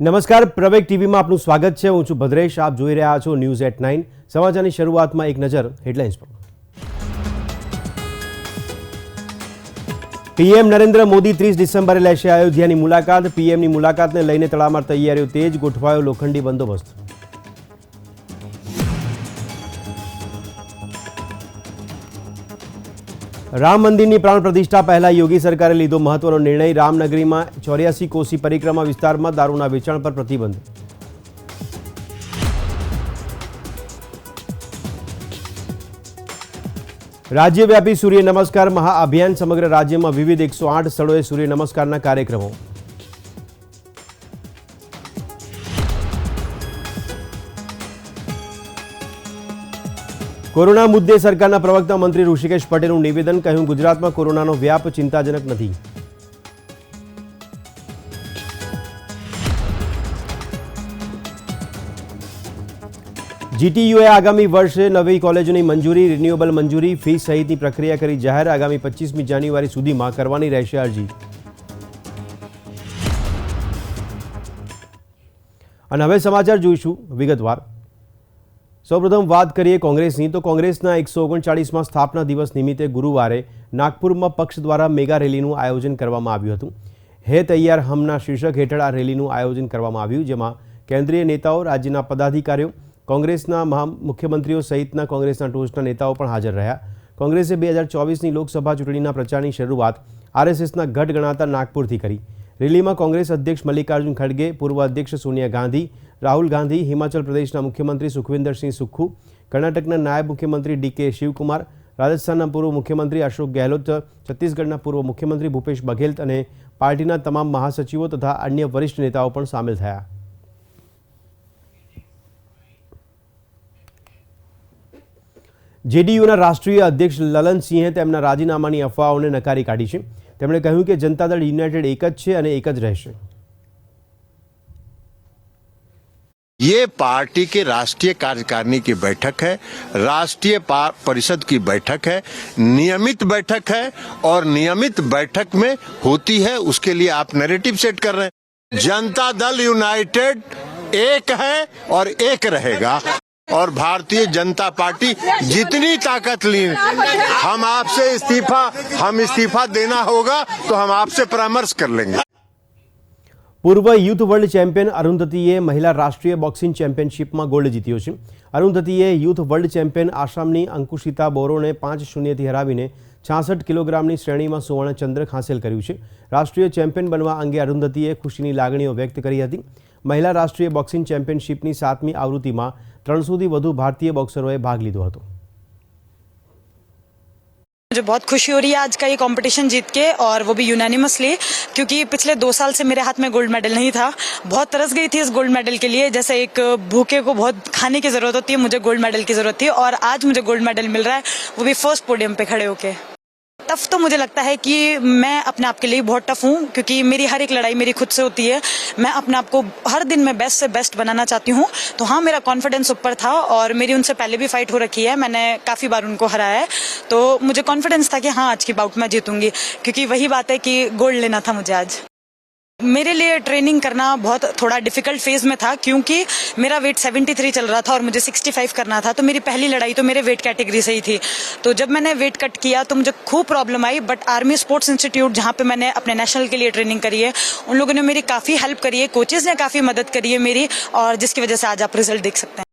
નમસ્કાર, પ્રવેગ ટીવીમાં આપનું સ્વાગત છે. હું છું ભદ્રેશ. આપ જોઈ રહ્યા છો ન્યૂઝ એટ નાઇન. સમાચારની શરૂઆતમાં એક નજર હેડલાઇન્સ પર. પીએમ નરેન્દ્ર મોદી ત્રીસ ડિસેમ્બરે લેશે અયોધ્યાની મુલાકાત. પીએમની મુલાકાતને લઈને તડામાર તૈયારીઓ તેજ ગોઠવાયો લોખંડી બંદોબસ્ત. રામ મંદિરની પ્રાણ પ્રતિષ્ઠા પહેલા યોગી સરકારે લીધો મહત્વનો નિર્ણય. રામનગરીમાં ચોર્યાસી કોસી પરિક્રમા વિસ્તારમાં દારૂના વેચાણ પર પ્રતિબંધ. રાજ્યવ્યાપી સૂર્ય નમસ્કાર મહાઅભિયાન સમગ્ર રાજ્યમાં વિવિધ એકસો આઠ સ્થળોએ સૂર્ય નમસ્કારના કાર્યક્રમો. કોરોના મુદ્દે સરકારના પ્રવક્તા મંત્રી ઋષિકેશ પટેલનું નિવેદન કહ્યું, ગુજરાતમાં કોરોનાનો વ્યાપ ચિંતાજનક નથી. જીટીયુએ આગામી વર્ષે નવી કોલેજોની મંજૂરી, રિન્યુએબલ મંજૂરી, ફી સહિતની પ્રક્રિયા કરી જાહેર આગામી પચીસમી જાન્યુઆરી સુધીમાં કરવાની રહેશે અરજી. અને હવે સમાચાર જોઈશું. વિગતવાર. સૌપ્રથમ વાત કરીએ કોંગ્રેસની. તો કોંગ્રેસના એકસો ઓગણચાળીસમાં સ્થાપના દિવસ નિમિત્તે ગુરુવારે નાગપુરમાં પક્ષ દ્વારા મેગા રેલીનું આયોજન કરવામાં આવ્યું હતું. હે તૈયાર હમના શીર્ષક હેઠળ આ રેલીનું આયોજન કરવામાં આવ્યું, જેમાં કેન્દ્રીય નેતાઓ, રાજ્યના પદાધિકારીઓ, કોંગ્રેસના મહા મુખ્યમંત્રીઓ સહિતના કોંગ્રેસના ટોચના નેતાઓ પણ હાજર રહ્યા. કોંગ્રેસે બે હજાર ચોવીસની લોકસભા ચૂંટણીના પ્રચારની શરૂઆત આરએસએસના ગઢ ગણાતા નાગપુરથી કરી. રેલીમાં કોંગ્રેસ અધ્યક્ષ મલ્લિકાર્જુન ખડગે, પૂર્વ અધ્યક્ષ સોનિયા ગાંધી રાહુલ ગાંધી, હિમાચલ પ્રદેશના મુખ્યમંત્રી સુખવિન્દરસિંહ સુખુ કર્ણાટકના નાયબ મુખ્યમંત્રી ડીકે શિવકુમાર, રાજસ્થાનના પૂર્વ મુખ્યમંત્રી અશોક ગેહલોત, છત્તીસગઢના પૂર્વ મુખ્યમંત્રી ભૂપેશ બઘેલ અને પાર્ટીના તમામ મહાસચિવો તથા અન્ય વરિષ્ઠ નેતાઓ પણ સામેલ થયા. જેડીયુના રાષ્ટ્રીય અધ્યક્ષ લલનસિંહે તેમના રાજીનામાની અફવાઓને નકારી કાઢી છે. તેમણે કહ્યું કે જનતા દળ યુનાઇટેડ એક જ છે અને એક જ રહેશે. ये पार्टी के राष्ट्रीय कार्यकारिणी की बैठक है, राष्ट्रीय परिषद की बैठक है, नियमित बैठक है और नियमित बैठक में होती है, उसके लिए आप नैरेटिव सेट कर रहे हैं। जनता दल यूनाइटेड एक है और एक रहेगा और भारतीय जनता पार्टी जितनी ताकत ली हम आपसे इस्तीफा, हम इस्तीफा देना होगा तो हम आपसे परामर्श कर लेंगे। પૂર્વ યુથ વર્લ્ડ ચેમ્પિયન અરુંધતીએ મહિલા રાષ્ટ્રીય બોક્સિંગ ચેમ્પિયનશિપમાં ગોલ્ડ જીત્યો છે. અરુંધતીએ યુથ વર્લ્ડ ચેમ્પિયન આસામની અંકુશિતા બોરોને પાંચ શૂન્યથી હરાવીને છાસઠ કિલોગ્રામની શ્રેણીમાં સુવર્ણ ચંદ્રક હાંસલ કર્યું છે. રાષ્ટ્રીય ચેમ્પિયન બનવા અંગે અરુંધતીએ ખુશીની લાગણીઓ વ્યક્ત કરી હતી. મહિલા રાષ્ટ્રીય બોક્સિંગ ચેમ્પિયનશિપની સાતમી આવૃત્તિમાં ત્રણસોથી વધુ ભારતીય બોક્સરોએ ભાગ લીધો હતો. मुझे बहुत खुशी हो रही है आज का ये कंपटीशन जीत के, और वो भी यूनानिमसली क्योंकि पिछले दो साल से मेरे हाथ में गोल्ड मेडल नहीं था। बहुत तरस गई थी इस गोल्ड मेडल के लिए, जैसे एक भूखे को बहुत खाने की ज़रूरत होती है, मुझे गोल्ड मेडल की ज़रूरत थी, और आज मुझे गोल्ड मेडल मिल रहा है, वो भी फ़र्स्ट पोडियम पे खड़े होके। टफ तो मुझे लगता है कि मैं अपने आप के लिए बहुत टफ हूँ, क्योंकि मेरी हर एक लड़ाई मेरी खुद से होती है। मैं अपने आप को हर दिन में बेस्ट से बेस्ट बनाना चाहती हूँ। तो हाँ मेरा कॉन्फिडेंस ऊपर था और मेरी उनसे पहले भी फाइट हो रखी है। मैंने काफ़ी बार उनको हराया है। तो मुझे कॉन्फिडेंस था कि हाँ आज की बाउट मैं जीतूँगी, क्योंकि वही बात है कि गोल्ड लेना था मुझे आज। मेरे लिए ट्रेनिंग करना बहुत थोड़ा डिफ़िकल्ट फ़ेज़ में था, क्योंकि मेरा वेट 73 चल रहा था और मुझे 65 करना था तो मेरी पहली लड़ाई तो मेरे वेट कैटेगरी से ही थी। तो जब मैंने वेट कट किया तो मुझे खूब प्रॉब्लम आई बट आर्मी स्पोर्ट्स इंस्टीट्यूट जहाँ पे मैंने अपने नेशनल के लिए ट्रेनिंग करी है, उन लोगों ने मेरी काफ़ी हेल्प करी है कोचेज ने काफ़ी मदद करी है मेरी, और जिसकी वजह से आज आप रिज़ल्ट देख सकते हैं।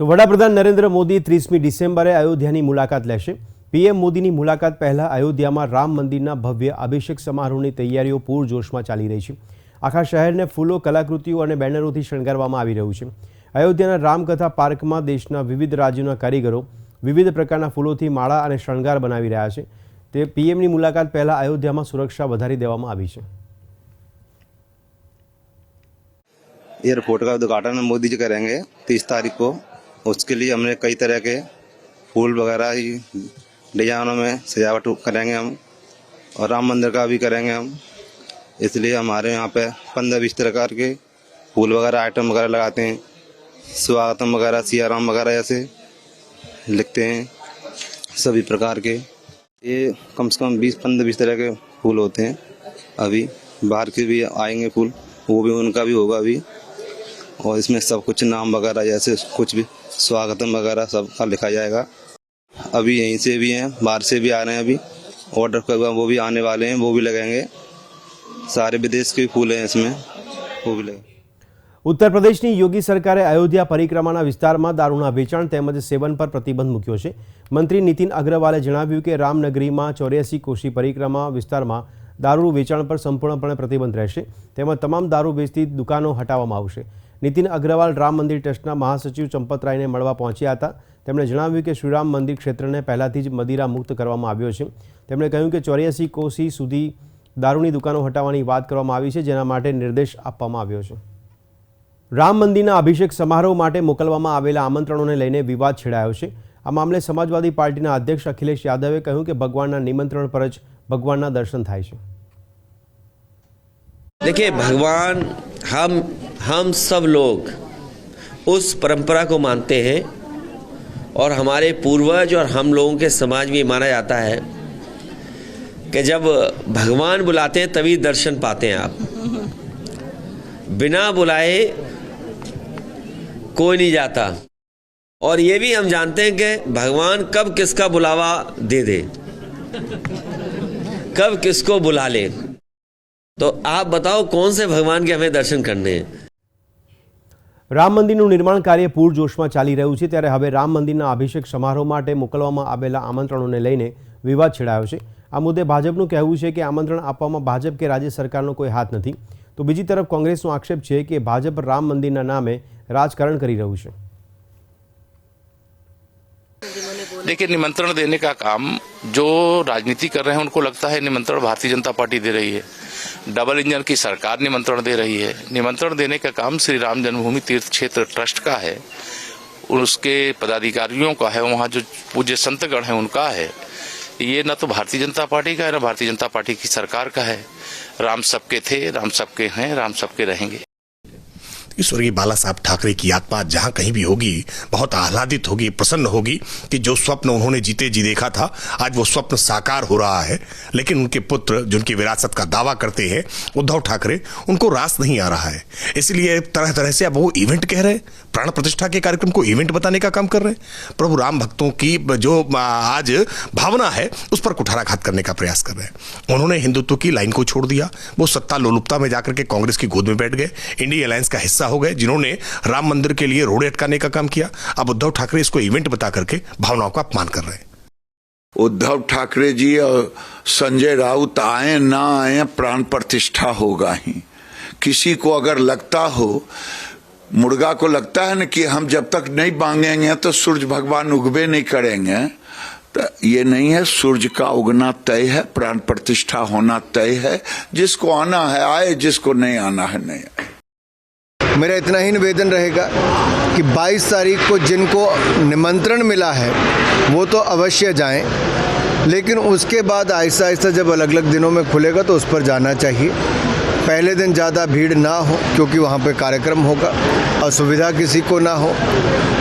તો વડાપ્રધાન નરેન્દ્ર મોદી ત્રીસમી ડિસેમ્બરે અયોધ્યાની મુલાકાત લેશે પીએમ મોદીની મુલાકાત પહેલા અયોધ્યામાં રામ મંદિરના ભવ્ય અભિષેક સમારોહની તૈયારીઓ પૂરજોશમાં ચાલી રહી છે આખા શહેરને ફૂલો કલાકૃતિઓ અને બેનરોથી શણગારવામાં આવી રહ્યું છે અયોધ્યાના રામકથા પાર્કમાં દેશના વિવિધ રાજ્યોના કારીગરો વિવિધ પ્રકારના ફૂલોથી માળા અને શણગાર બનાવી રહ્યા છે તે પીએમની મુલાકાત પહેલા અયોધ્યામાં સુરક્ષા વધારી દેવામાં આવી છે एयरपोर्ट का उद्घाटन मोदी जी करेंगे तीस तारीख को उसके लिए हमने कई तरह के फूल वगैरह ही डिजाइनों में सजावट करेंगे हम और राम मंदिर का भी करेंगे हम। इसलिए हमारे यहाँ पे पंद्रह बीस प्रकार के फूल वगैरह, आइटम वगैरह लगाते हैं। स्वागतम वगैरह, सियाराम वगैरह ऐसे लिखते हैं सभी प्रकार के। ये कम से कम बीस, पंद्रह बीस तरह के फूल होते हैं। अभी बाहर के भी आएँगे फूल, वो भी उनका भी होगा अभी। और इसमें सब कुछ नाम वगैरह जैसे कुछ भी स्वागतम वगैरह सब का लिखा जाएगा अभी यहीं से भी हैं बाहर से भी आ रहे हैं अभी ऑर्डर करवा वो भी आने वाले हैं वो भी लगेंगे सारे विदेश के भी फूल हैं इसमें वो भी लगेंगे ઉત્તર પ્રદેશની યોગી સરકારે અયોધ્યા પરિક્રમાના વિસ્તારમાં દારૂના વેચાણ તેમજ સેવન પર પ્રતિબંધ મૂક્યો છે મંત્રી નીતિન અગ્રવાલે જણાવ્યું કે રામનગરીમાં ચોર્યાસી કોશી પરિક્રમા વિસ્તારમાં દારૂ વેચાણ પર સંપૂર્ણપણે પ્રતિબંધ રહેશે તેમજ તમામ દારૂ વેચતી દુકાનો હટાવવામાં આવશે નીતિન અગ્રવાલ રામ મંદિર ટ્રસ્ટના મહાસચિવ ચંપતરાયને મળવા પહોંચ્યા હતા તેમણે જણાવ્યું કે શ્રીરામ મંદિર ક્ષેત્રને પહેલાંથી જ મદિરા મુક્ત કરવામાં આવ્યો છે તેમણે કહ્યું કે ચોર્યાસી કોશી સુધી દારૂની દુકાનો હટાવવાની વાત કરવામાં આવી છે જેના માટે નિર્દેશ આપવામાં આવ્યો છે રામ મંદિરના અભિષેક સમારોહ માટે મોકલવામાં આવેલા આમંત્રણોને લઈને વિવાદ છેડાયો છે આ મામલે સમાજવાદી પાર્ટીના અધ્યક્ષ અખિલેશ યાદવે કહ્યું કે ભગવાનના નિમંત્રણ પર જ ભગવાનના દર્શન થાય છે देखिए भगवान हम हम सब लोग उस परंपरा को मानते हैं और हमारे पूर्वज और हम लोगों के समाज में माना जाता है कि जब भगवान बुलाते हैं, तभी दर्शन पाते हैं आप। बिना बुलाए कोई नहीं जाता। और ये भी हम जानते हैं कि भगवान कब किसका बुलावा दे दे, कब किसको बुला ले। तो आप बताओ कौन से भगवान के हमें दर्शन करने हैं? રામ મંદિરનું નિર્માણ કાર્ય પૂરજોશમાં ચાલી રહ્યું છે ત્યારે હવે રામ મંદિરના અભિષેક સમારોહ માટે મોકલવામાં આવેલા આમંત્રણોને લઈને વિવાદ છેડાયો છે આ મુદ્દે ભાજપનું કહેવું છે કે આમંત્રણ આપવામાં ભાજપ કે રાજ્ય સરકારનો કોઈ હાથ નથી તો બીજી તરફ કોંગ્રેસનો આક્ષેપ છે કે ભાજપ રામ મંદિરના નામે રાજકારણ કરી રહ્યું છે देखिए निमंत्रण देने का काम जो राजनीति कर रहे हैं उनको लगता है निमंत्रण भारतीय जनता पार्टी दे रही है डबल इंजन की सरकार निमंत्रण दे रही है। निमंत्रण देने का काम श्री राम जन्मभूमि तीर्थ क्षेत्र ट्रस्ट का है। उसके पदाधिकारियों का है, वहाँ जो पूज्य संतगण है उनका है। ये न तो भारतीय जनता पार्टी का है, न भारतीय जनता पार्टी की सरकार का है। राम सबके थे, राम सबके हैं, राम सबके रहेंगे। स्वर्गीय बाला साहब ठाकरे की आत्मा जहाँ कहीं भी होगी, बहुत आह्लादित होगी, प्रसन्न होगी कि जो स्वप्न उन्होंने जीते जी देखा था, आज वो स्वप्न साकार हो रहा है। लेकिन उनके पुत्र जिनकी विरासत का दावा करते हैं, उद्धव ठाकरे, उनको रास नहीं आ रहा है। इसलिए तरह तरह से अब वो इवेंट कह रहे हैं? प्राण प्रतिष्ठा के कार्यक्रम को इवेंट बताने का काम कर रहे हैं? प्रभु राम भक्तों की, जो आज भावना है, उस पर कुठाराघात करने का प्रयास कर रहे हैं। उन्होंने हिंदुत्व की लाइन को छोड़ दिया। वो सत्ता लोलुपता में जाकर के कांग्रेस की गोद में बैठ गए। इंडिया अलायंस का हिस्सा हो गए जिन्होंने राम मंदिर के लिए रोड़े अटकाने का काम किया। अब उद्धव ठाकरे इसको इवेंट बता करके भावनाओं का अपमान कर रहे हैं। उद्धव ठाकरे जी और संजय राउत आए ना आए, प्राण प्रतिष्ठा होगा ही। किसी को अगर लगता हो, मुर्गा को लगता है ना कि हम जब तक नहीं मांगेंगे तो सूर्य भगवान उगबे नहीं करेंगे तो ये नहीं है, सूरज का उगना तय है, प्राण प्रतिष्ठा होना तय है। जिसको आना है, आए, जिसको नहीं आना है, नहीं आए। मेरा इतना ही निवेदन रहेगा कि 22 तारीख को जिनको निमंत्रण मिला है, वो तो अवश्य जाएँ। लेकिन उसके बाद आहिस्ता आहिस्ता जब अलग अलग दिनों में खुलेगा तो उस पर जाना चाहिए। पहले दिन ज़्यादा भीड़ ना हो, क्योंकि वहाँ पे कार्यक्रम होगा असुविधा किसी को ना हो।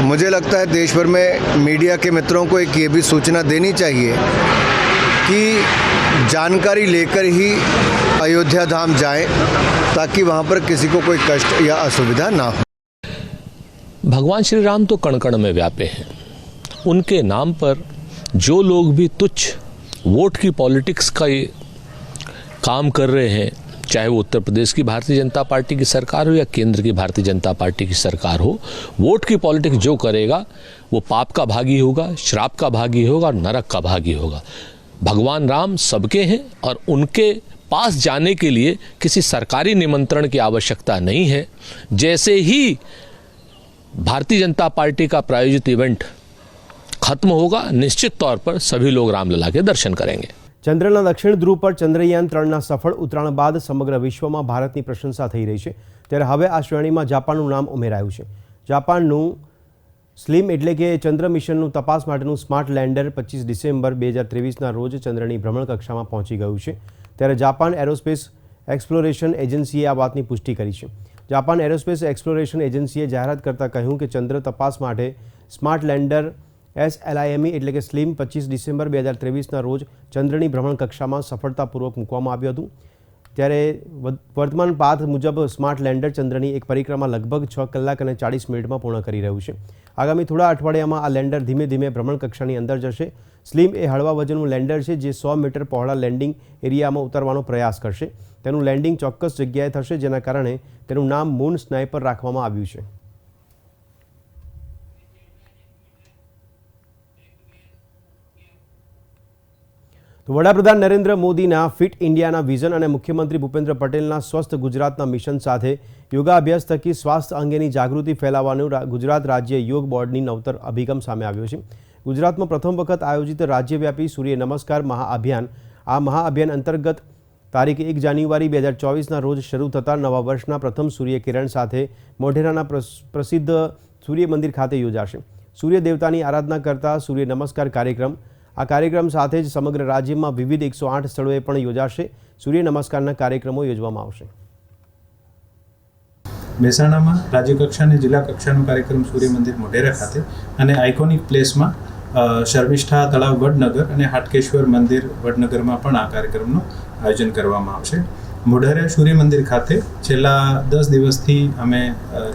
मुझे लगता है देश भर में मीडिया के मित्रों को एक ये भी सूचना देनी चाहिए कि जानकारी लेकर ही अयोध्या धाम जाएँ ताकि वहाँ पर किसी को कोई कष्ट या असुविधा ना हो। भगवान श्री राम तो कण कण में व्यापे हैं। उनके नाम पर जो लोग भी तुच्छ वोट की पॉलिटिक्स का ये काम कर रहे हैं, चाहे वो उत्तर प्रदेश की भारतीय जनता पार्टी की सरकार हो या केंद्र की भारतीय जनता पार्टी की सरकार हो, वोट की पॉलिटिक्स जो करेगा, वो पाप का भागी होगा, श्राप का भागी होगा और नरक का भागी होगा। भगवान राम सबके हैं और उनके पास जाने के लिए किसी सरकारी निमंत्रण की आवश्यकता नहीं है जैसे ही भारतीय जनता पार्टी का प्रायोजित इवेंट खत्म होगा निश्चित तौर पर सभी लोग रामलला के दर्शन करेंगे ચંદ્રના દક્ષિણ ધ્રુવ પર ચંદ્રયાન ત્રણના સફળ ઉતરાણ બાદ સમગ્ર વિશ્વમાં ભારતની પ્રશંસા થઈ રહી છે ત્યારે હવે આ શ્રેણીમાં જાપાનનું નામ ઉમેરાયું છે જાપાનનું સ્લિમ એટલે કે ચંદ્ર મિશનનું તપાસ માટેનું સ્માર્ટ લેન્ડર પચીસ ડિસેમ્બર બે હજાર ત્રેવીસના રોજ ચંદ્રની ભ્રમણ કક્ષામાં પહોંચી ગયું છે ત્યારે જાપાન એરોસ્પેસ એક્સપ્લોરેશન એજન્સીએ આ વાતની પુષ્ટિ કરી છે. જાપાન એરોસ્પેસ એક્સપ્લોરેશન એજન્સીએ જાહેરાત કરતાં કહ્યું કે ચંદ્ર તપાસ માટે સ્માર્ટ લેન્ડર એસ એલઆઈએમઈ એટલે કે સ્લીમ પચીસ ડિસેમ્બર બે હજાર ત્રેવીસના રોજ ચંદ્રની ભ્રમણ કક્ષામાં સફળતાપૂર્વક મૂકવામાં આવ્યું હતું. ત્યારે વર્તમાન પાથ મુજબ સ્માર્ટ લેન્ડર ચંદ્રની એક પરિક્રમા લગભગ છ કલાક અને ચાળીસ મિનિટમાં પૂર્ણ કરી રહ્યું છે. આગામી થોડા અઠવાડિયામાં આ લેન્ડર ધીમે ધીમે ભ્રમણ કક્ષાની અંદર જશે. સ્લીમ એ હળવા વજનનું લેન્ડર છે, જે સો મીટર પહોળા લેન્ડિંગ એરિયામાં ઉતરવાનો પ્રયાસ કરશે. તેનું લેન્ડિંગ ચોક્કસ જગ્યાએ થશે, જેના કારણે તેનું નામ મૂન સ્નાઇપર રાખવામાં આવ્યું છે. વડાપ્રધાન નરેન્દ્ર મોદીના ફિટ ઇન્ડિયાના વિઝન અને મુખ્યમંત્રી ભૂપેન્દ્ર પટેલના સ્વસ્થ ગુજરાતના મિશન સાથે યોગાભ્યાસ થકી સ્વાસ્થ્ય અંગેની જાગૃતિ ફેલાવવાનું ગુજરાત રાજ્ય યોગ બોર્ડની નવતર અભિગમ સામે આવ્યો છે. ગુજરાતમાં પ્રથમ વખત આયોજિત રાજ્યવ્યાપી સૂર્ય નમસ્કાર મહાઅભિયાન, આ મહાઅભિયાન અંતર્ગત તારીખ એક જાન્યુઆરી બે હજાર ચોવીસના રોજ શરૂ થતા નવા વર્ષના પ્રથમ સૂર્યકિરણ સાથે મોઢેરાના પ્રસ- પ્રસિદ્ધ સૂર્ય મંદિર ખાતે યોજાશે. સૂર્ય દેવતાની આરાધના કરતા સૂર્ય નમસ્કાર કાર્યક્રમ આ કાર્યક્રમ સાથે જ સમગ્ર રાજ્યમાં વિવિધ એકસો આઠ સ્થળોએ પણ યોજાશે. સૂર્ય નમસ્કારના કાર્યક્રમો યોજવામાં આવશે. મહેસાણામાં રાજ્ય કક્ષા અને જિલ્લા કક્ષાનો કાર્યક્રમ સૂર્ય મંદિર મોઢેરા ખાતે અને આઇકોનિક પ્લેસમાં શર્મિષ્ઠા તળાવ વડનગર અને હાટકેશ્વર મંદિર વડનગરમાં પણ આ કાર્યક્રમનું આયોજન કરવામાં આવશે. મોઢેરા સૂર્ય મંદિર ખાતે છેલ્લા દસ દિવસથી અમે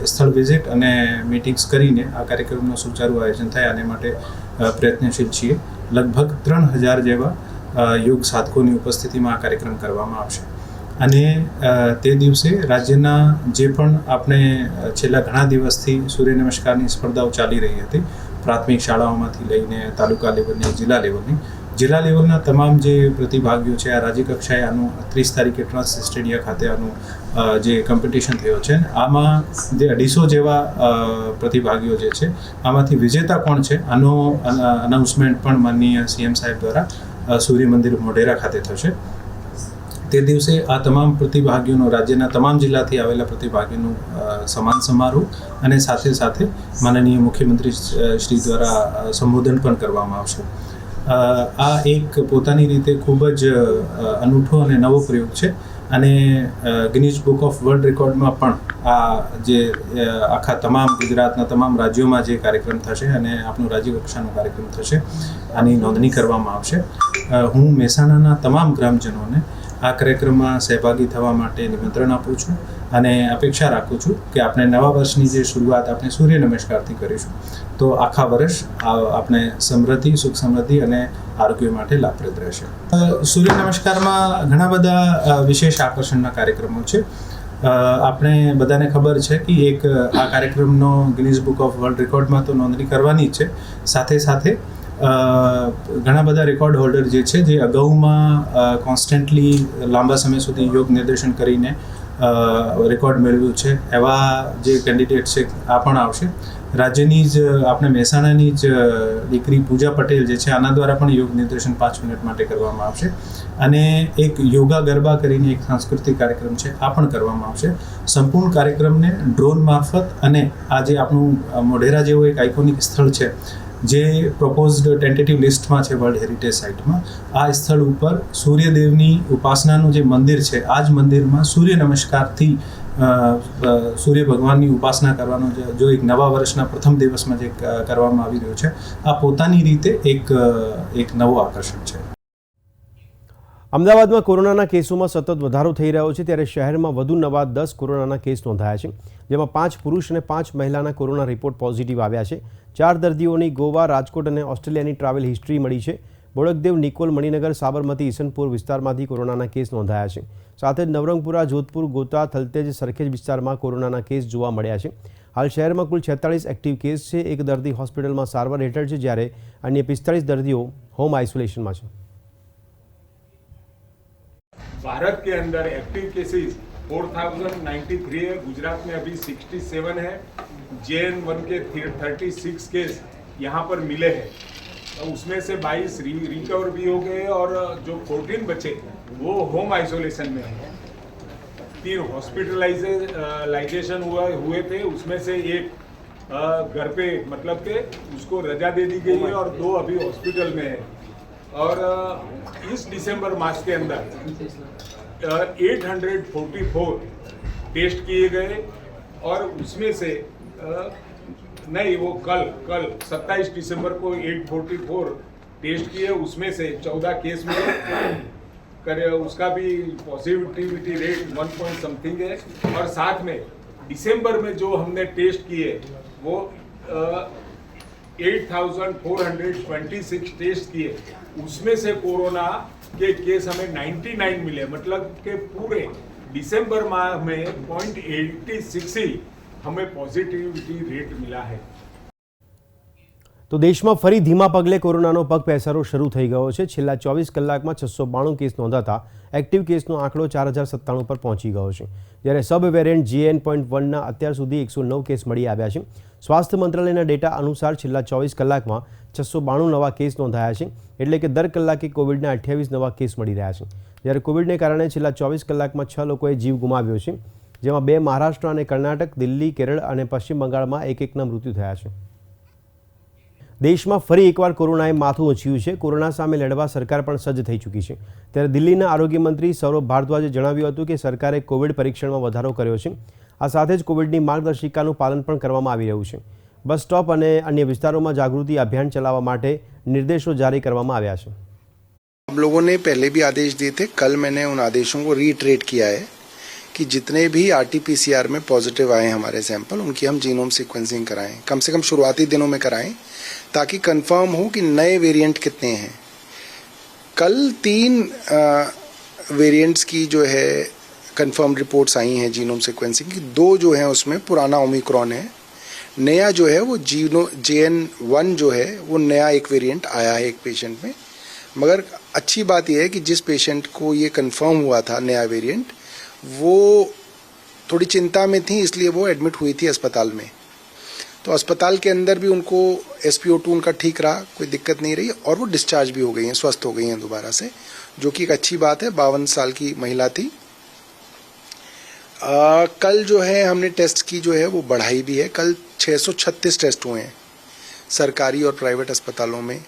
સ્થળ વિઝિટ અને મિટિંગ્સ કરીને આ કાર્યક્રમનું સુચારું આયોજન થાય, આને માટે પ્રયત્નશીલ છીએ. લગભગ ત્રણ હજાર જેવા યોગ સાધકોની ઉપસ્થિતિમાં આ કાર્યક્રમ કરવામાં આવશે. અને તે દિવસે રાજ્યના જે પણ આપણે છેલ્લા ઘણા દિવસથી સૂર્ય નમસ્કારની સ્પર્ધાઓ ચાલી રહી હતી, પ્રાથમિક શાળાઓમાંથી લઈને તાલુકા લેવલની, જિલ્લા લેવલની જિલ્લા લેવલના તમામ જે પ્રતિભાગીઓ છે, આ રાજ્ય કક્ષાએ આનું ત્રીસ તારીખે ટ્રસ્ટ સ્ટેડિયા ખાતે આનું જે કોમ્પિટિશન થયો છે, આમાં જે અઢીસો જેવા પ્રતિભાગીઓ જે છે, આમાંથી વિજેતા કોણ છે, આનો અનાઉન્સમેન્ટ પણ માનનીય સીએમ સાહેબ દ્વારા સૂર્ય મંદિર મોઢેરા ખાતે થશે. તે દિવસે આ તમામ પ્રતિભાગીઓનો, રાજ્યના તમામ જિલ્લાથી આવેલા પ્રતિભાગીઓનું સમાન સમારોહ અને સાથે સાથે માનનીય મુખ્યમંત્રી શ્રી દ્વારા સંબોધન પણ કરવામાં આવશે. આ એક પોતાની રીતે ખૂબ જ અનૂઠો અને નવો પ્રયોગ છે. અને ગિનીઝ બુક ઓફ વર્લ્ડ રેકોર્ડમાં પણ આ જે આખા તમામ ગુજરાતના તમામ રાજ્યોમાં જે કાર્યક્રમ થશે અને આપણું રાજ્ય કક્ષાનો કાર્યક્રમ થશે, આની નોંધણી કરવામાં આવશે. હું મહેસાણાના તમામ ગ્રામજનોને આ કાર્યક્રમમાં સહભાગી થવા માટે નિમંત્રણ આપું છું. અને અપેક્ષા રાખું છું કે આપણે નવા વર્ષની જે શરૂઆત આપણે સૂર્ય નમસ્કારથી કરીશું, તો આખા વર્ષ આપણે સમૃદ્ધિ, સુખ સમૃદ્ધિ અને આરોગ્ય માટે લાભપ્રદ રહેશે. સૂર્ય નમસ્કારમાં ઘણા બધા વિશેષ આકર્ષણના કાર્યક્રમો છે. આપણે બધાને ખબર છે કે એક, આ કાર્યક્રમનો ગિનીઝ બુક ઓફ વર્લ્ડ રેકોર્ડમાં તો નોંધણી કરવાની છે. સાથે સાથે ઘણા બધા રેકોર્ડ હોલ્ડર જે છે, જે અગાઉમાં કોન્સ્ટન્ટલી લાંબા સમય સુધી યોગ નિર્દેશન કરીને રેકોર્ડ મેળવ્યું છે. એવા જે કેન્ડિડેટ છે, આ પણ આવશે. રાજ્યની જ, આપણે મહેસાણાની જ દીકરી પૂજા પટેલ જે છે, આના દ્વારા પણ યોગ નિર્દેશન પાંચ મિનિટ માટે કરવામાં આવશે. અને એક યોગા ગરબા કરીને એક સાંસ્કૃતિક કાર્યક્રમ છે, આ પણ કરવામાં આવશે. સંપૂર્ણ કાર્યક્રમને ડ્રોન મારફત અને આ જે આપણું મોઢેરા જેવું એક આઇકોનિક સ્થળ છે જે પ્રપોઝડ ટેન્ટેટિવ લિસ્ટમાં છે વર્લ્ડ હેરિટેજ સાઇટમાં આ સ્થળ ઉપર સૂર્યદેવની ઉપાસનાનું જે મંદિર છે, આ જ મંદિરમાં સૂર્ય નમસ્કારથી સૂર્ય ભગવાનની ઉપાસના કરવાનો જો એક નવા વર્ષના પ્રથમ દિવસમાં જે કરવામાં આવી રહ્યો છે, આ પોતાની રીતે એક એક નવું આકર્ષણ છે. અમદાવાદમાં કોરોનાના કેસોમાં સતત વધારો થઈ રહ્યો છે, ત્યારે શહેરમાં વધુ નવા દસ કોરોનાના કેસ નોંધાયા છે, જેમાં પાંચ પુરુષ અને પાંચ મહિલાના કોરોના રિપોર્ટ પોઝિટિવ આવ્યા છે. ચાર દર્દીઓની ગોવા, રાજકોટ અને ઓસ્ટ્રેલિયાની ટ્રાવેલ હિસ્ટ્રી મળી છે. બોડકદેવ, નિકોલ, મણિનગર, સાબરમતી, ઈસનપુર વિસ્તારમાંથી કોરોનાના કેસ નોંધાયા છે. સાથે જ નવરંગપુરા, જોધપુર, ગોતા, થલતેજ, સરખેજ વિસ્તારમાં કોરોનાના કેસ જોવા મળ્યા છે. હાલ શહેરમાં કુલ છેતાળીસ એક્ટિવ કેસ છે. એક દર્દી હોસ્પિટલમાં સારવાર હેઠળ છે, જ્યારે અન્ય પિસ્તાળીસ દર્દીઓ હોમ આઇસોલેશનમાં છે. भारत के अंदर एक्टिव केसेस 4093 है गुजरात में अभी 67 है जे एन वन के 36 केस यहाँ पर मिले हैं। तो उसमें से 22 री, रिकवर भी हो गए और जो 14 बचे वो होम आइसोलेशन में हैं। तीन हॉस्पिटलाइजेशन हुआ हुए थे उसमें से एक घर पे मतलब के उसको रजा दे दी गई है और दो अभी हॉस्पिटल में है। और इस दिसंबर मास के अंदर eight hundred forty four test किए गए और उसमें से नहीं, वो कल कल 27 दिसंबर को 844 टेस्ट किए, उसमें से 14 केस मिले। करे, उसका भी positivity rate one point something है। और साथ में दिसंबर में जो हमने टेस्ट किए, वो eight thousand four hundred twenty six test किए। उसमें से कोरोना के केस हमें 99 मिले मतलब के पूरे दिसंबर माह में पॉइंट एट्टी सिक्स ही हमें पॉजिटिविटी रेट मिला है। તો દેશમાં ફરી ધીમા પગલે કોરોનાનો પગ પેસારો શરૂ થઈ ગયો છે. છેલ્લા ચોવીસ કલાકમાં છસો બાણું કેસ નોંધાતા એક્ટિવ કેસનો આંકડો ચાર હજાર સત્તાણું પર પહોંચી ગયો છે. જ્યારે સબ વેરિયન્ટ જીએન પોઈન્ટ વનના અત્યાર સુધી એકસો નવ કેસ મળી આવ્યા છે. સ્વાસ્થ્ય મંત્રાલયના ડેટા અનુસાર છેલ્લા ચોવીસ કલાકમાં છસો બાણું નવા કેસ નોંધાયા છે. એટલે કે દર કલાકે કોવિડના અઠ્યાવીસ નવા કેસ મળી રહ્યા છે. જ્યારે કોવિડને કારણે છેલ્લા ચોવીસ કલાકમાં છ લોકોએ જીવ ગુમાવ્યો છે, જેમાં બે મહારાષ્ટ્ર અને કર્ણાટક, દિલ્હી, કેરળ અને પશ્ચિમ બંગાળમાં એક એકના મૃત્યુ થયા છે. દેશમાં ફરી એકવાર કોરોનાએ માથું ઉછ્યું છે કોરોના સામે લડવા સરકાર પણ સજ્જ થઈ ચૂકી છે ત્યારે દિલ્હીના આરોગ્ય મંત્રી સૌરભ ભારદ્વાજે જણાવ્યું હતું કે સરકારે કોવિડ પરીક્ષણમાં વધારો કર્યો છે આ સાથે જ કોવિડની માર્ગદર્શિકાનું પાલન પણ કરવામાં આવી રહ્યું છે બસ સ્ટોપ અને અન્ય વિસ્તારોમાં જાગૃતિ અભિયાન ચલાવવા માટે નિર્દેશો જારી કરવામાં આવ્યા છે हम लोगों ने पहले भी आदेश दिए थे कल मैंने उन आदेशों को रीट्रेट किया है कि जितने भी आरटीपीसीआर में पॉजिटिव आए हमारे सैंपल उनकी हम जीनोम सीक्वेंसिंग कराएं कम से कम शुरुआती दिनों में कराएं ताकि कंफर्म हो कि नए वेरिएंट कितने हैं। कल तीन वेरिएंट्स की जो है कंफर्म रिपोर्ट्स आई हैं जीनोम सीक्वेंसिंग की। दो जो हैं उसमें पुराना ओमिक्रॉन है, नया जो है वो जीनो जे एन वन जो है वो नया एक वेरिएंट आया है एक पेशेंट में। मगर अच्छी बात यह है कि जिस पेशेंट को ये कंफर्म हुआ था नया वेरिएंट वो थोड़ी चिंता में थी, इसलिए वो एडमिट हुई थी अस्पताल में। तो अस्पताल के अंदर भी उनको एस पी उनका ठीक रहा कोई दिक्कत नहीं रही और वो डिस्चार्ज भी हो गई हैं स्वस्थ हो गई हैं दोबारा से जो कि एक अच्छी बात है बावन साल की महिला थी आ, कल जो है हमने टेस्ट की जो है वो बढ़ाई भी है कल 636 टेस्ट हुए हैं सरकारी और प्राइवेट अस्पतालों में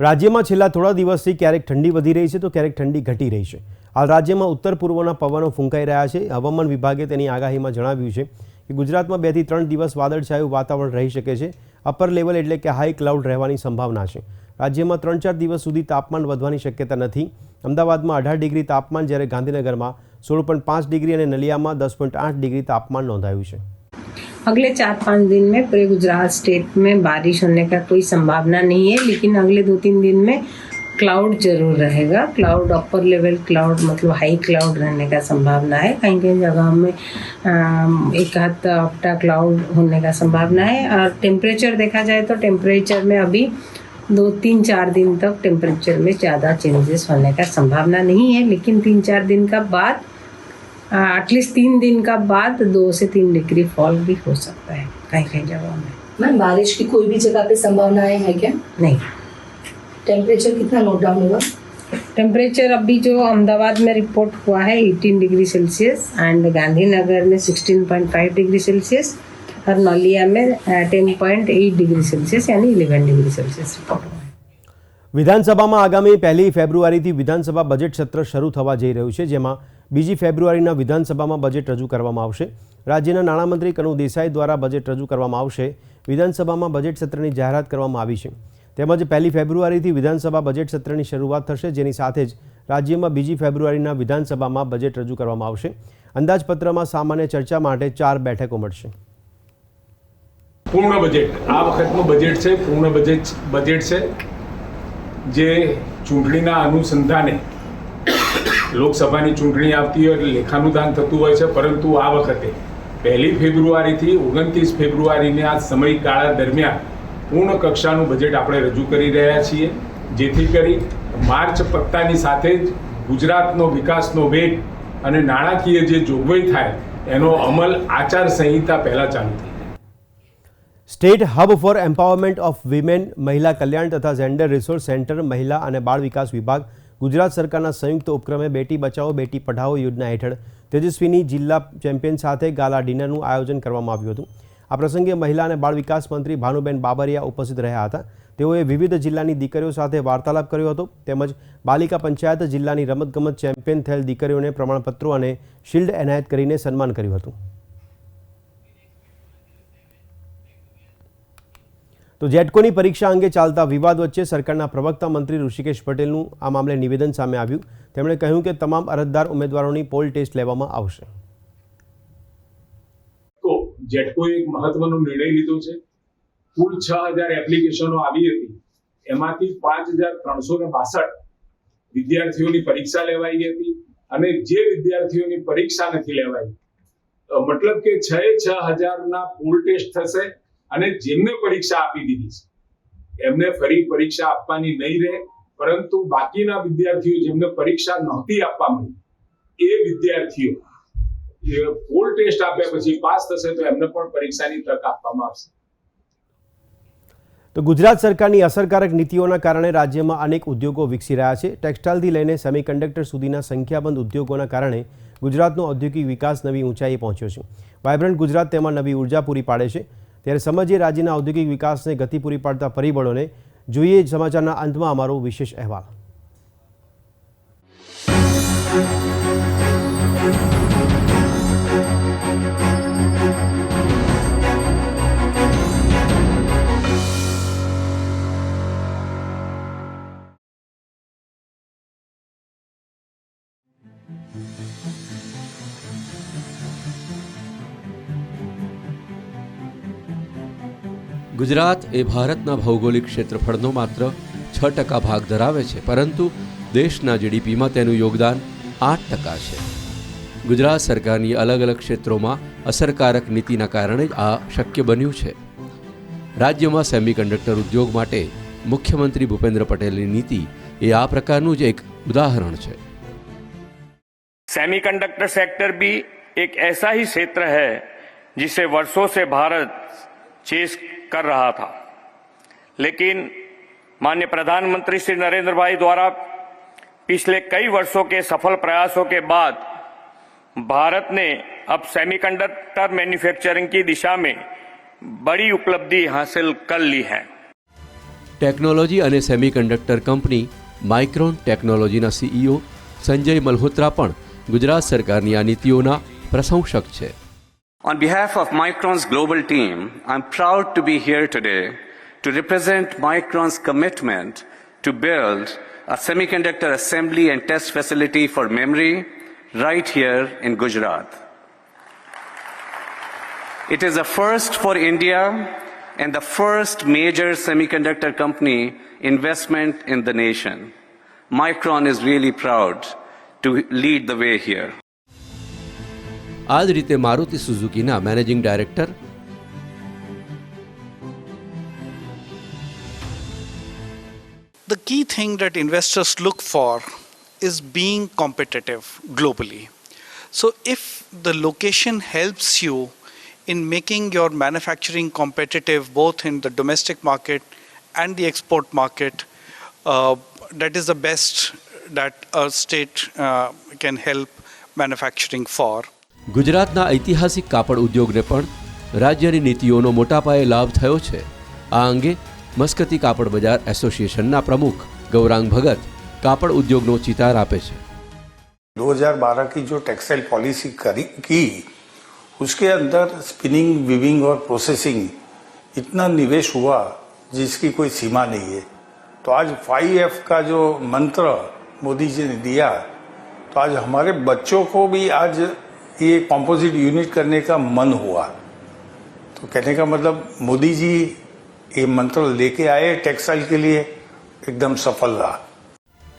રાજ્યમાં છેલ્લા થોડા દિવસથી ક્યારેક ઠંડી વધી રહી છે તો ક્યારેક ઠંડી ઘટી રહી છે હાલ રાજ્યમાં ઉત્તર પૂર્વના પવનો ફૂંકાઈ રહ્યા છે હવામાન વિભાગે તેની આગાહીમાં જણાવ્યું છે કે ગુજરાતમાં બેથી ત્રણ દિવસ વાદળછાયું વાતાવરણ રહી શકે છે અપર લેવલ એટલે કે હાઈ ક્લાઉડ રહેવાની સંભાવના છે રાજ્યમાં ત્રણ ચાર દિવસ સુધી તાપમાન વધવાની શક્યતા નથી અમદાવાદમાં અઢાર ડિગ્રી તાપમાન જ્યારે ગાંધીનગરમાં સોળ પોઈન્ટ પાંચ ડિગ્રી અને નલિયામાં દસ પોઈન્ટ આઠ ડિગ્રી તાપમાન નોંધાયું છે अगले चार पाँच दिन में पूरे गुजरात स्टेट में बारिश होने का कोई संभावना नहीं है लेकिन अगले दो तीन दिन में क्लाउड ज़रूर रहेगा। क्लाउड अपर लेवल क्लाउड मतलब हाई क्लाउड रहने का संभावना है। कहीं कहीं जगह में एक हाथ अपटा क्लाउड होने का संभावना है। और टेम्परेचर देखा जाए तो टेम्परेचर में अभी दो तीन चार दिन तक टेम्परेचर में ज़्यादा चेंजेस होने का संभावना नहीं है। लेकिन तीन चार दिन का बाद एटलीस्ट तीन दिन का बाद दो से तीन डिग्री फॉल भी हो सकता है कहीं कहीं जगहों में। मैम बारिश की कोई भी जगह पे संभावनाएँ है क्या? नहीं। टेम्परेचर कितना नोट डाउन हुआ टेम्परेचर अभी जो अहमदाबाद में रिपोर्ट हुआ है 18 डिग्री सेल्सियस एंड गांधीनगर में 16.5 डिग्री सेल्सियस और नौलिया में ten point eight degree Celsius यानी 11 डिग्री सेल्सियस रिपोर्ट हुआ है વિધાનસભામાં આગામી પહેલી ફેબ્રુઆરીથી વિધાનસભા બજેટ સત્ર શરૂ થવા જઈ રહ્યું છે જેમાં બીજી ફેબ્રુઆરીના વિધાનસભામાં બજેટ રજૂ કરવામાં આવશે રાજ્યના નાણામંત્રી કનુ દેસાઈ દ્વારા બજેટ રજૂ કરવામાં આવશે વિધાનસભામાં બજેટ સત્રની જાહેરાત કરવામાં આવી છે તેમજ પહેલી ફેબ્રુઆરીથી વિધાનસભા બજેટ સત્રની શરૂઆત થશે, જેની સાથે જ રાજ્યમાં બીજી ફેબ્રુઆરીના વિધાનસભામાં બજેટ રજૂ કરવામાં આવશે. અંદાજપત્રમાં સામાન્ય ચર્ચા માટે ચાર બેઠકો મળશે. પૂર્ણ બજેટ. આ વખતનું બજેટ છે, પૂર્ણ બજેટ બજેટ છે, જે ચૂંટણીના અનુસંધાને લોકસભાની ચૂંટણી આવતી હોય એટલે લેખાનુદાન થતું હોય છે, પરંતુ આ વખતે પહેલી ફેબ્રુઆરીથી ઓગણત્રીસ ફેબ્રુઆરીના સમયગાળા દરમિયાન પૂર્ણ કક્ષાનું બજેટ આપણે રજૂ કરી રહ્યા છીએ. જેથી કરી માર્ચ પત્તાની સાથે જ ગુજરાતનો વિકાસનો વેગ અને નાણાકીય જે જોગવાઈ થાય, એનો અમલ આચાર સંહિતા પહેલાં ચાલુ થાય state hub for empowerment of women, મહિલા કલ્યાણ તથા જેન્ડર રિસોર્સ સેન્ટર, મહિલા અને બાળ વિકાસ વિભાગ, ગુજરાત સરકારના સંયુક્ત ઉપક્રમે બેટી બચાવો, બેટી પઢાઓ યોજના હેઠળ તેજસ્વીની જિલ્લા ચેમ્પિયન સાથે ગાલા ડિનરનું આયોજન કરવામાં આવ્યું હતું. આ પ્રસંગે મહિલા અને બાળ વિકાસ મંત્રી ભાનુબેન બાબરિયા ઉપસ્થિત રહ્યા હતા. તેઓએ વિવિધ જિલ્લાની દીકરીઓ સાથે વાર્તાલાપ કર્યો હતો. તેમજ બાલિકા પંચાયત જિલ્લાની રમતગમત ચેમ્પિયન થયેલ દીકરીઓને પ્રમાણપત્રો અને શિલ્ડ એનાયત કરીને સન્માન કર્યું હતું. તો જેટકોની પરીક્ષા અંગે ચાલતા વિવાદ વચ્ચે સરકારના પ્રવક્તા મંત્રી ઋષિકેશ પટેલનું આ મામલે નિવેદન સામે આવ્યું. તેમણે કહ્યું કે તમામ અરજદાર ઉમેદવારોની પોલ ટેસ્ટ લેવામાં આવશે. જેટકોએ એક મહત્વનો નિર્ણય લીધો છે, કુલ છ હજાર એપ્લિકેશનો આવી હતી. એમાંથી પાંચ હજાર ત્રણસો ને બાસઠ વિદ્યાર્થીઓની પરીક્ષા લેવાઈ હતી અને જે વિદ્યાર્થીઓની પરીક્ષા નથી લેવાઈ મતલબ કે છ છ હજારના પૂલ ટેસ્ટ થશે અને જેમને પરીક્ષા આપી દીધી છે. એમને ફરી પરીક્ષા આપવાની નહીં રહે, પરંતુ બાકીના વિદ્યાર્થીઓ જેમને પરીક્ષા નહોતી આપવા મળી એ વિદ્યાર્થીઓ પોલ ટેસ્ટ આપ્યા પછી પાસ થશે તો એમને પણ પરીક્ષાની તક આપવામાં આવશે. તો ગુજરાત સરકારની અસરકારક નીતિઓના કારણે રાજ્યમાં અનેક ઉદ્યોગો વિકસી રહ્યા છે. ટેક્સટાઇલથી લઈને સેમિકન્ડક્ટર સુધીના સંખ્યાબંધ ઉદ્યોગોના કારણે ગુજરાતનો ઔદ્યોગિક વિકાસ નવી ઊંચાઈએ પહોંચ્યો છે. વાયબ્રન્ટ ગુજરાત તેમાં નવી ઊર્જા પૂરી પાડે છે. ત્યારે સમજીએ રાજ્યના ઔદ્યોગિક વિકાસને ગતિ પૂરી પાડતા પરિબળોને. જોઈએ સમાચારના અંતમાં અમારો વિશેષ અહેવાલ. ગુજરાત એ ભારતના ભૌગોલિક ક્ષેત્રફળનો માત્ર છ ટકા ભાગ ધરાવે છે, પરંતુ દેશના જીડીપીમાં તેનું યોગદાન આઠ ટકા છે. ગુજરાત સરકારની અલગ અલગ ક્ષેત્રોમાં અસરકારક નીતિના કારણે જ આ શક્ય બન્યું છે. રાજ્યમાં સેમિકન્ડક્ટર ઉદ્યોગ માટે મુખ્યમંત્રી ભૂપેન્દ્ર પટેલની નીતિ એ આ પ્રકારનું જ એક ઉદાહરણ છે. સેમિકન્ડક્ટર સેક્ટર બી એક એસા હી ક્ષેત્ર હૈ, જિસે વર્ષો સે ભારત ચેસ कर रहा था लेकिन माननीय प्रधानमंत्री श्री नरेंद्र भाई द्वारा पिछले कई वर्षों के सफल प्रयासों के बाद भारत ने अब सेमीकंडक्टर मैन्युफैक्चरिंग की दिशा में बड़ी उपलब्धि हासिल कर ली है ટેકનોલોજી અને સેમિકન્ડક્ટર કંપની માઇક્રોન ટેકનોલોજીના સીઈઓ સંજય મલ્હોત્રા પણ ગુજરાત સરકારની આ નીતિઓના પ્રશંસક છે On behalf of Micron's global team, I'm proud to be here today to represent Micron's commitment to build a semiconductor assembly and test facility for memory right here in Gujarat. It is a first for India and the first major semiconductor company investment in the nation. Micron is really proud to lead the way here. આ જ રીતે Maruti સુઝુકીના managing director The key thing that investors look for is being competitive globally. So, if the location helps you in making your manufacturing competitive both in the domestic market and the export market, uh, that is the best that a state uh, can help manufacturing for. ગુજરાતના ઐતિહાસિક કાપડ ઉદ્યોગને પણ રાજ્યની નીતિઓનો મોટા પાયે લાભ થયો છે આ અંગે મસ્કતી કાપડ બજાર એસોસિએશનના પ્રમુખ ગૌરાંગ ભગત કાપડ ઉદ્યોગનો ચિતાર આપે છે 2012 की जो टेक्सटाइल पॉलिसी करी की उसके अंदर स्पिनिंग विविंग और प्रोसेसिंग इतना निवेश हुआ जिसकी कोई सीमा नहीं है तो आज फाइव एफ का जो मंत्र मोदी जी ने दिया तो आज हमारे बच्चों को भी आज ये कॉम्पोजिट यूनिट करने का मन हुआ तो कहने का मतलब मोदी जी ये मंत्र लेके आए टेक्सटाइल के लिए एकदम सफल रहा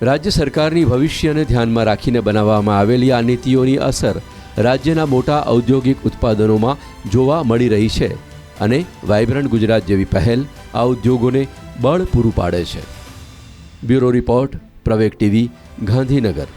રાજ્ય સરકારની ભવિષ્યને ધ્યાનમાં રાખીને બનાવવામાં આવેલી આ નીતિઓની અસર રાજ્યના મોટા ઔદ્યોગિક ઉત્પાદનોમાં જોવા મળી રહી છે અને વાઇબ્રન્ટ ગુજરાત જેવી પહેલ આ ઉદ્યોગોને બળ પૂરું પાડે છે bureau report Praveg TV Gandhinagar